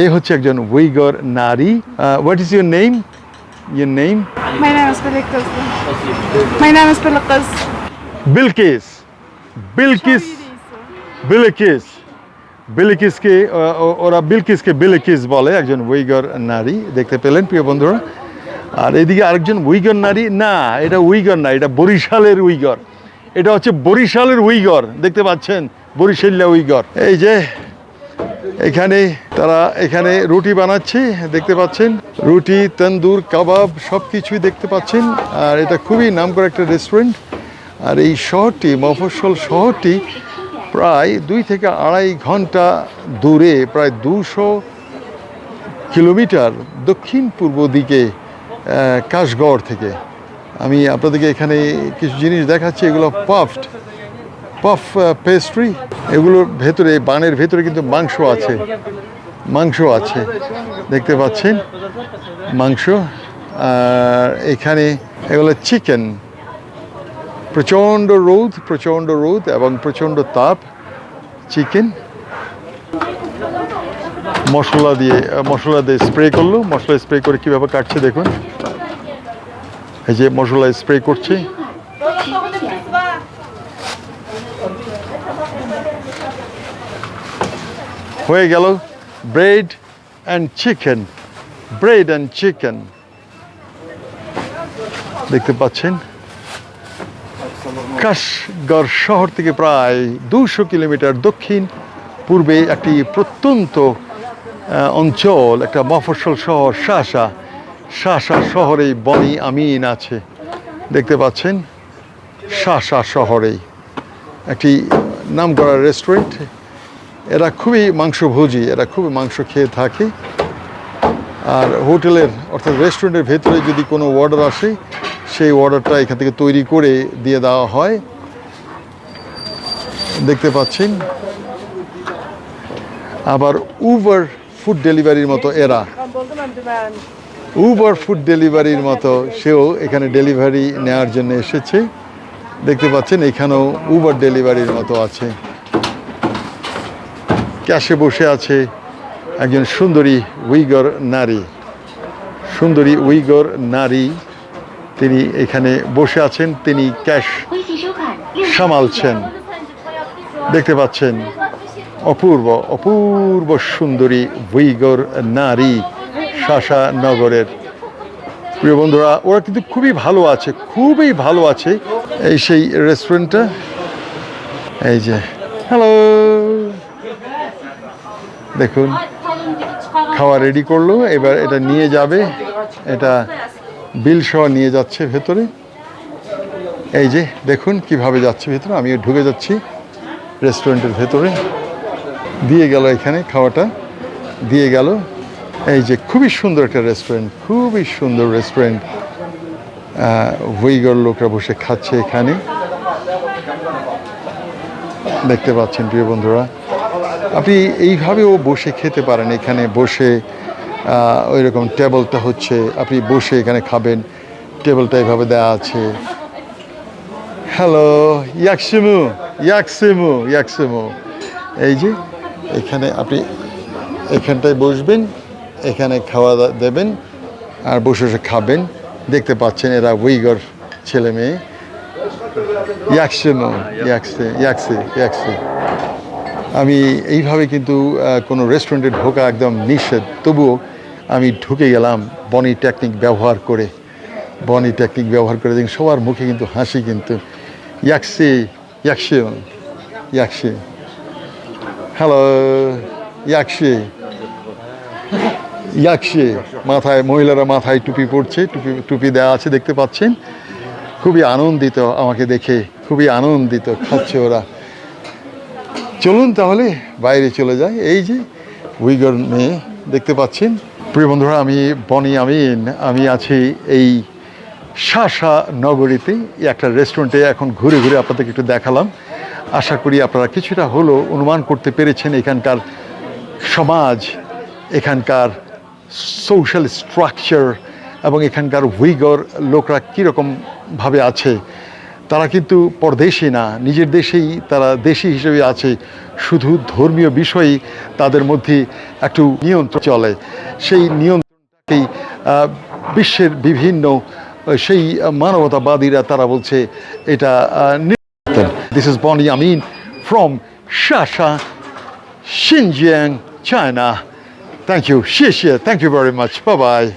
এই হচ্ছে একজন উইগর নারী। What is your name your name. Mein Name ist Beliktas. Bilkis Bilkis Bilkis বিলকিসকে ওরা বিলকিসকে বিলকিস বলে একজন উইগর নারী। দেখতে পেলেন প্রিয় বন্ধুরা। আর এদিকে আরেকজন উইগর নারী। না এটা উইগর না এটা বরিশালের উইগর। এটা হচ্ছে বরিশালের উইগর দেখতে পাচ্ছেন? বরিশাল্লা উইগর। এই যে এখানে তারা এখানে রুটি বানাচ্ছে, দেখতে পাচ্ছেন? রুটি, তন্দুর, কাবাব সব কিছুই দেখতে পাচ্ছেন। আর এটা খুবই নামকরা একটা রেস্টুরেন্ট আর এই শহরটি, মফস্বল শহরটি প্রায় দুই থেকে আড়াই ঘণ্টা দূরে, প্রায় দুশো কিলোমিটার দক্ষিণ পূর্ব দিকে কাশগড় থেকে। আমি আপনাদেরকে এখানে কিছু জিনিস দেখাচ্ছি, এগুলো পাফড পাফ পেস্ট্রি এগুলোর ভেতরে বানের ভেতরে কিন্তু মাংস আছে। মাংস আছে, দেখতে পাচ্ছেন? মাংস, আর এখানে এগুলো চিকেন প্রচণ্ড রোদ প্রচণ্ড রোদ এবং প্রচণ্ড তাপ। চিকেন মশলা দিয়ে মশলা দিয়ে স্প্রে করল। মশলা স্প্রে করে কীভাবে কাটছে দেখুন। এই যে মশলা স্প্রে করছে। হয়ে গেল bread and chicken, bread and chicken. দেখতে পাচ্ছেন? কাশগড় শহর থেকে প্রায় দুশো কিলোমিটার দক্ষিণ, পূর্বে একটি প্রত্যন্ত অঞ্চল, একটা মফস্বল শহর শাসা শাসা শহরে বনি আমিন আছে। দেখতে পাচ্ছেন? শাসা শহরেই। একটি নামকরা রেস্টুরেন্ট এরা খুবই মাংসভোজী, এরা খুবই মাংস খেয়ে থাকে। আর হোটেলের, অর্থাৎ রেস্টুরেন্টের ভেতরে যদি কোনো অর্ডার আসে, সেই অর্ডারটা এখান থেকে তৈরি করে দিয়ে দেওয়া হয়। দেখতে পাচ্ছেন। আবার উবার ফুড ডেলিভারির মতো এরা। উবার ফুড ডেলিভারির মতো সেও এখানে ডেলিভারি নেওয়ার জন্য এসেছে। দেখতে পাচ্ছেন, এখানেও উবার ডেলিভারির মতো আছে। ক্যাশে বসে আছে একজন সুন্দরী উইগর নারী। সুন্দরী উইগর নারী তিনি এখানে বসে আছেন, তিনি ক্যাশ সামালছেন। দেখতে পাচ্ছেন, অপূর্ব অপূর্ব সুন্দরী উইগর নারী শাসা নগরের। প্রিয় বন্ধুরা, ওরা কিন্তু খুবই ভালো আছে, খুবই ভালো আছে এই সেই রেস্টুরেন্টটা। এই যে, হ্যালো। দেখুন, খাওয়া রেডি করল, এবার এটা নিয়ে যাবে। এটা বিল সহ নিয়ে যাচ্ছে ভেতরে। এই যে, দেখুন কীভাবে যাচ্ছে ভেতরে, আমিও ঢুকে যাচ্ছি রেস্টুরেন্টের ভেতরে। দিয়ে গেল এখানে খাওয়াটা, দিয়ে গেল। এই যে, খুবই সুন্দর একটা রেস্টুরেন্ট খুবই সুন্দর রেস্টুরেন্ট উইগর লোকরা বসে খাচ্ছে এখানে। দেখতে পাচ্ছেন প্রিয় বন্ধুরা আপনি এইভাবেও বসে খেতে পারেন এখানে বসে ওই রকম টেবলটা হচ্ছে, আপনি বসে এখানে খাবেন, টেবলটা এইভাবে দেওয়া আছে। হ্যালো ইয়াকসিমু ইয়াকসিমু ইয়াকসিমু। এই যে, এখানে আপনি এখানটায় বসবেন, এখানে খাওয়া দেবেন, আর বসে বসে খাবেন। দেখতে পাচ্ছেন এরা উইগর ছেলে মেয়ে। ইয়াকসিমু, ইয়াকসে ইয়াকসে ইয়াকসে। আমি এইভাবে কিন্তু কোনো রেস্টুরেন্টে ঢোকা একদম নিষেধ। তবুও আমি ঢুকে গেলাম বনি টেকনিক ব্যবহার করে। বনি টেকনিক ব্যবহার করে দেখি সবার মুখে কিন্তু হাসি কিন্তু। ইয়াকসি ইয়াকসি ইয়াকসি। হ্যালো, ইয়াকসি। ইয়াকসি। মাথায়, মহিলারা মাথায় টুপি পরছে, টুপি টুপি দেওয়া আছে, দেখতে পাচ্ছেন? খুবই আনন্দিত আমাকে দেখে, খুবই আনন্দিত খাচ্ছে ওরা। চলুন তাহলে বাইরে চলে যাই। এই যে উইগর মেয়ে, দেখতে পাচ্ছেন? প্রিয় বন্ধুরা, আমি বনি আমিন। আমি আছি এই শাসা নগরীতে, একটা রেস্টুরেন্টে এখন ঘুরে ঘুরে আপনাদেরকে একটু দেখালাম। আশা করি আপনারা কিছুটা হলো অনুমান করতে পেরেছেন এখানকার সমাজ, এখানকার সোশ্যাল স্ট্রাকচার এবং এখানকার উইগর লোকরা কীরকমভাবে আছে। তারা কিন্তু পরদেশী না নিজের দেশেই তারা দেশি হিসেবে আছে শুধু ধর্মীয় বিষয়েই তাদের মধ্যে একটু নিয়ন্ত্রণ চলে সেই নিয়ন্ত্রণটাকেই বিশ্বের বিভিন্ন সেই মানবতাবাদীরা তারা বলছে এটা this is Boni Amin from শাসা Xinjiang, China. Thank you. 谢谢. Thank you very much. Bye bye.